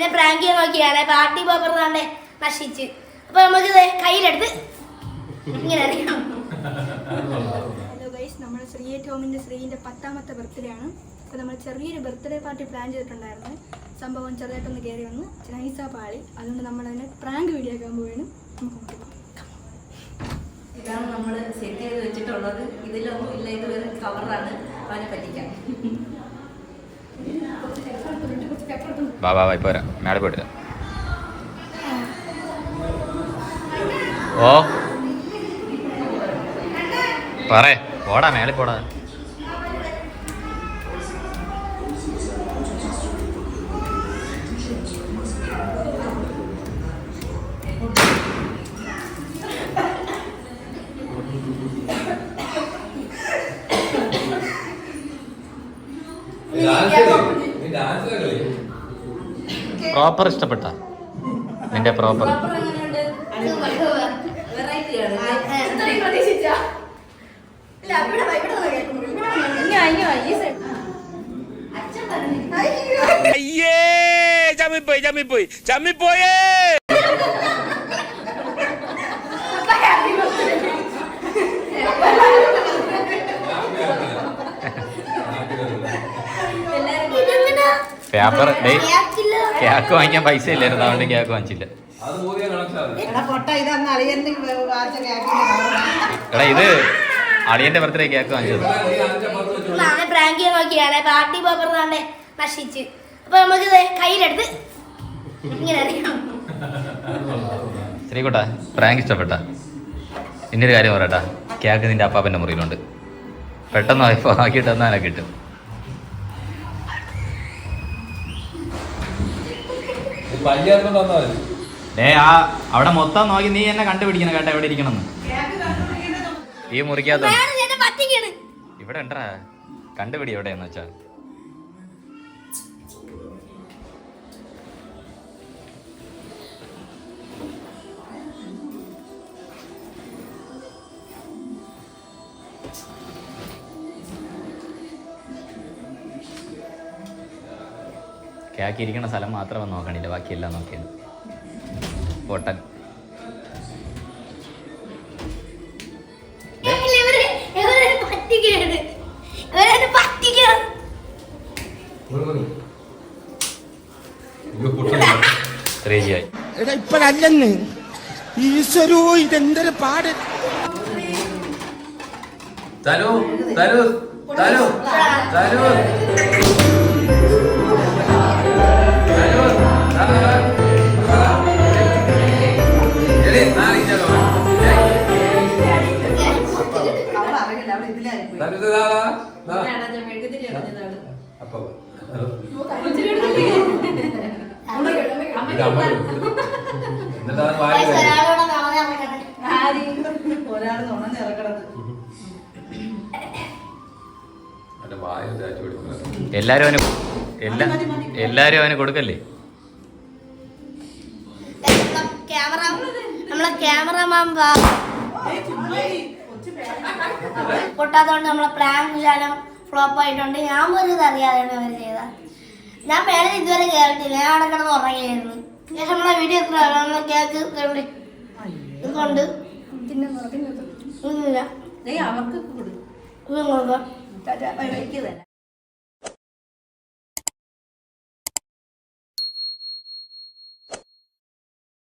എന്നെ പ്രാങ്ക് ചെയ്യാൻ നോക്കിയാണ് പാർട്ടി പേപ്പർ താണ്ടെ നശിച്ച്. അപ്പൊ നമുക്ക് കയ്യിലെടുത്ത് ഇങ്ങനെ ഹലോ ഗൈസ് നമ്മൾ ശ്രീ ടോമിന്റെ ശ്രീന്റെ പത്താമത്തെ ബർത്ത്ഡേ ആണ് അപ്പോൾ നമ്മൾ ചെറിയൊരു ബർത്ത്ഡേ പാർട്ടി പ്ലാൻ ചെയ്തിട്ടുണ്ടായിരുന്നു. സംഭവം ചെറുതായിട്ടൊന്ന് കയറി വന്ന്. നൈസ പാളി. അതുകൊണ്ട് നമ്മൾ അതിനെ പ്രാങ്ക് വീഡിയോ ആക്കാൻ പോവുകയാണ്. നമുക്ക് ഇതാണ് നമ്മൾ സെറ്റ് ചെയ്ത് വെച്ചിട്ടുള്ളത്. ഇതിലൊന്നും ഇല്ല ഇത് വെറും കവറാണ് അവനെ പറ്റിക്കാൻ വാ വാ വാ ഇപ്പൊ വരാം. മേടെ പോയിട്ട്. ഓ. പറേ പോടാ മേളിൽ പോടാ. പ്രോപ്പർ ഇഷ്ടപ്പെട്ട? നിന്റെ പ്രോപ്പർ അയ്യേ ചമ്മിപ്പോയി ചമ്മിപ്പോയി ചമ്മിപ്പോയേ. Paper day. കേക്ക് വാങ്ങിക്കാൻ പൈസ ഇല്ലായിരുന്നു. അതുകൊണ്ട് കേക്ക് വാങ്ങിച്ചില്ല. എടാ ഇത് അളിയന്റെ ബർത്ത്ഡേ കേക്ക് വാങ്ങിച്ചത്. പ്രാങ്ക് നോക്കിയാണ്. പാർട്ടി പേപ്പർ നശിച്ച്. അപ്പൊ നമുക്ക് കയ്യിലെടുത്ത്. ഇങ്ങനെ ശ്രീകുട്ടാ പ്രാങ്ക് ഇഷ്ടപ്പെട്ട. ഇന്നൊരു കാര്യം പറയട്ടാ. കേക്ക് നിന്റെ അപ്പാപ്പന്റെ മുറിയിലുണ്ട്. പെട്ടെന്ന് വായ്പ ആക്കിയിട്ട് തന്നാലെ കിട്ടും. ഡേ ആ അവിടെ മൊത്തം നോക്കി നീ എന്നെ കണ്ടുപിടിക്കണം കേട്ടോ എവിടെ ഇരിക്കണമെന്ന്. ഈ മുറിക്കാത്ത? ഇവിടെ ഉണ്ടാ കണ്ടുപിടി എവിടെയെന്ന് വെച്ചാ. കേക്ക് ഇരിക്കുന്ന സ്ഥലം മാത്രമേ നോക്കണില്ല. ബാക്കിയെല്ലാം നോക്കിയത്. പൊട്ടൻ ഇപ്പോഴല്ലോ ഇപ്പഴല്ലെന്ന് ഈശ്വരോ ഇതെന്തൊരു പാട്. തനു തനു തനു തനു എല്ലാരും അവന് എല്ലാ എല്ലാരും അവന് കൊടുക്കല്ലേ ക്യാമറ നമ്മളെ ക്യാമറമാൻ പൊട്ടാത്തോണ്ട് നമ്മളെ പ്ലാൻ ശാലം ഫ്ലോപ്പ് ആയിട്ടുണ്ട്. ഞാൻ പോലും ഇത് അറിയാതെയാണ് അവർ ചെയ്ത ഞാൻ പേരെ ഇതുവരെ കേട്ടില്ല ഞാൻ അവിടെ കിടന്ന് ഉറങ്ങിയായിരുന്നു. ശേഷം നമ്മളെ വീഡിയോ എത്ര നമ്മളെ കേക്ക് കൊണ്ട് ഇതുകൊണ്ട് ഇല്ല അവർക്ക് കൊടുക്കും.